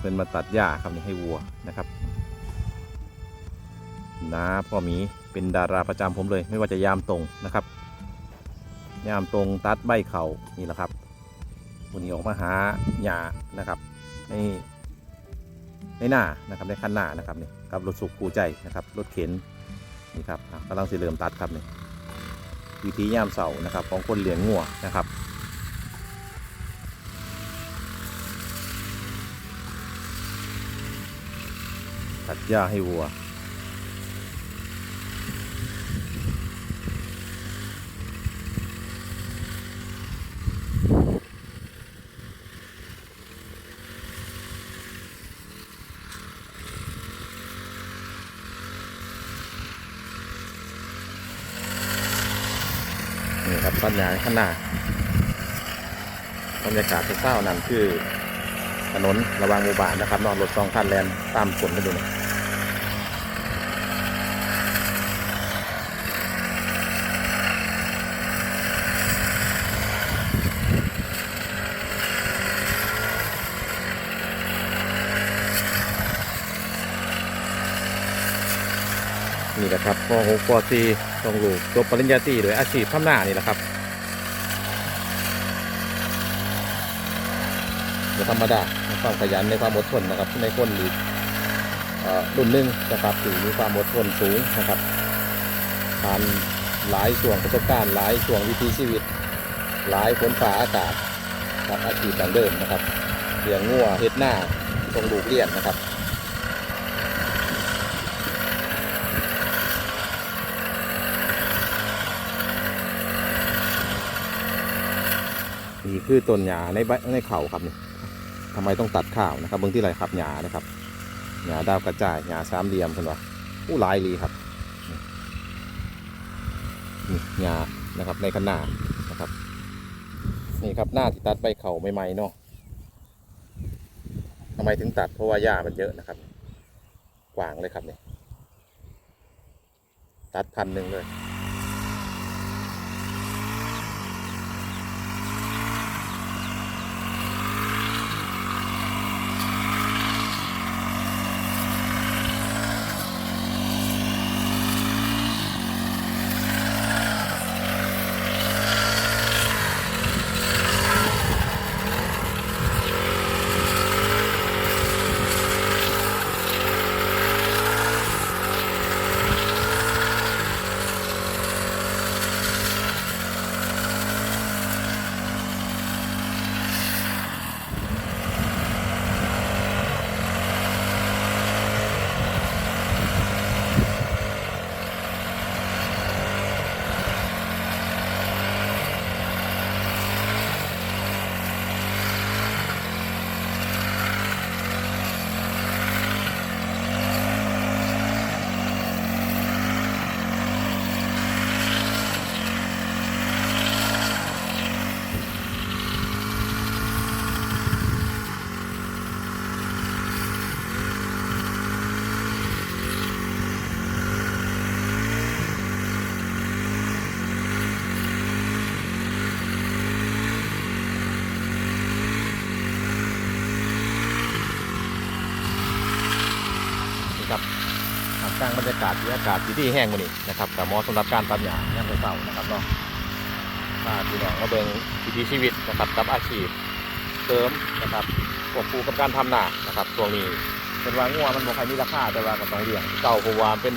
เป็นมาตัดหญ้าครับนี่ให้วัวนะครับนาพ่อหมีเป็นดาราประจำผมเลย ไม่ว่าจะยามตรงนะครับ ยามตรงตัดใบเขานี่แหละครับวันนี้ออกมาหาหญ้านะครับในในหน้านะครับในคันหน้านะครับนี่กับรถสุกคู่ใจนะครับรถเข็นนี่ครับกำลังสิเริ่มตัดครับนี่วิธียามเสาร์นะครับของคนเลี้ยงงัวนะครับ หญ้าให้วัว นี่ครับปัญญาข้างหน้าบรรยากาศเศร้านั่นคือถนนระหวางหมู่บ้านนะครับนอนรถสองคันแลนตามฝนกันดูน่ย นี่แหละครับป .6 ป .4 ต้องลูกจบปริญญาตรีโดยอาชีพทำหน้านี่แหละครับไม่ธรรมดาในความขยันในความอดทนนะครับในคนหรือเอ่อรุ่นหนึ่งนะครับที่มีความอดทนสูงนะครับผ่านหลายช่วงประสบการณ์หลายช่วงวิถีชีวิต หลายฝนฝ่าอากาศกับอาชีพดังเดิมนะครับเลี้ยงงัวเฮ็ดหน้าส่งลูกเลี้ยงนะครับ นี่คือต้นหญ้าในใบในเข่าครับนี่ทำไมต้องตัดข้าวนะครับเบื้องที่ไรครับหญ้านะครับหญ้าดาวกระจายหญ้าสามเหลี่ยมคนวะอู้หลายลีครับนี่หญ้านะครับในคันหน้านะครับนี่ครับหน้าที่ตัดใบเข่าใหม่ๆเนาะทำไมถึงตัดเพราะว่าหญ้ามันเยอะนะครับกว้างเลยครับนี่ตัดพันหนึ่งเลย นี่ครับ ท่ามกลางบรรยากาศที่อากาศที่ดีแห้งมานี่นะครับแต่หมาะสำหรับการตัดหญ้าย่ามเช้านะครับเนาะถ้าพี่น้องมาเบิ่งวิถีชีวิตนะครับกับอาชีพเสริมนะครับควบคู่กับการทำนานะครับช่วงนี้เป็นว่างัวมันบ่ค่อยมีราคาแต่ว่าก็ต้องเลี้ยงเก่าเพราะว่าเป็น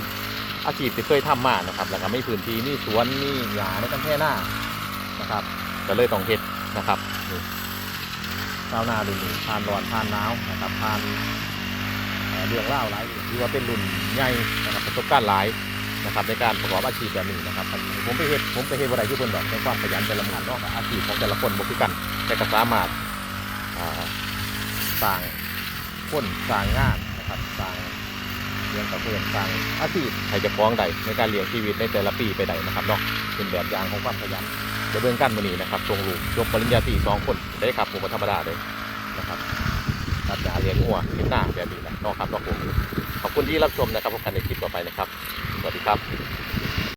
อาชีพที่เคยทำมานะครับ แล้วก็ไม่พื้นที่มีสวนมีหญ้าในกันแท่หน้านะครับก็เลยต้องเฮ็ดนะครับนี่ชาวนาดูนี่ผ่านร้อนผ่านหนาวนะครับผ่าน เรื่องเล่าหลายที่ว่าเป็นรุ่นใหญ่นะครับประสบการณ์หลายนะครับในการประกอบอาชีพแบบนี้นะครับผมไปเฮ็ดผมไปเฮ็ดอะไรที่เพิ่นดอกในความขยันแต่ละมือเนาะอาชีพของแต่ละคนบ่คือกันแต่ก็สามารถอ่าสร้างคนสร้างงานนะครับสร้างเรื่องกับเพื่อนสร้างอาชีพให้เจะฟ้องใดในการเลี้ยงชีวิตในแต่ละปีไปใดนะครับเนาะเป็นแบบอย่างของความขยันเดี๋ยเบื้องกันมื้อนี้นะครับทรงลูกจบปริญญาตรีสองคนได้ครับผมธรรมดาเลยนะครับ ตัดหญ้าเลี้ยงงัวคลิปหน้าแบบนี้แหละนาะครับนาะผมขอบคุณที่รับชมนะครับพบกันในคลิปต่อไปนะครับ สวัสดีครับ